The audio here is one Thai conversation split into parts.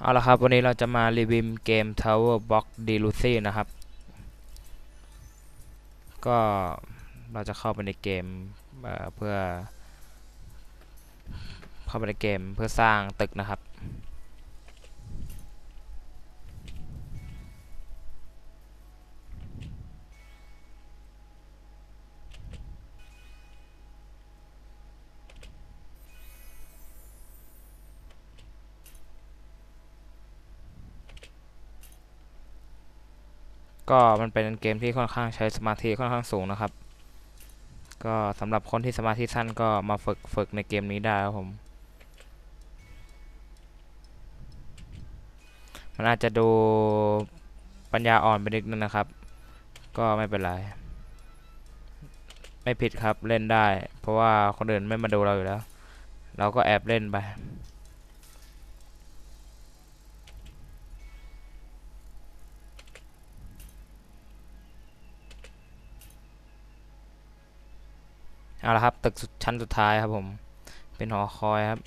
เอาละครับ วันนี้เราจะมารีวิวเกม Tower Block d e l u c y นะครับ ก็เราจะเข้าไปในเกมเเพื่อ เข้าไปในเกมเพื่อสร้างตึกนะครับ ก็มันเป็นเกมที่ค่อนข้างใช้สมาธิค่อนข้างสูงนะครับ ก็สำหรับคนที่สมาธิสั้นก็มาฝึกฝึกในเกมนี้ได้ครับผม มันอาจจะดูปัญญาอ่อนไปนิดนึงนะครับ ก็ไม่เป็นไร ไม่ผิดครับเล่นได้ เพราะว่าคนอื่นไม่มาดูเราอยู่แล้ว เราก็แอบเล่นไป เอาละครับตึกสุดชั้นสุดท้ายครับผม เป็นหอคอยครับ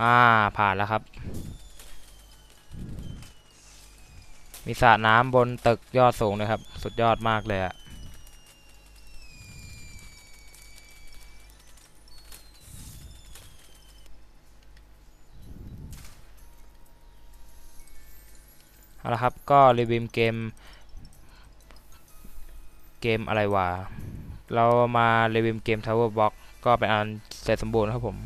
อ่าผ่านแล้วครับ มีสระน้ำบนตึกยอดสูงเลยครับ สุดยอดมากเลยอะเอาละครับ ก็รีวิวเกม เกมอะไรวะ เรามารีวิวเกม Tower Block ก็เป็นอันเสร็จสมบูรณ์ครับผม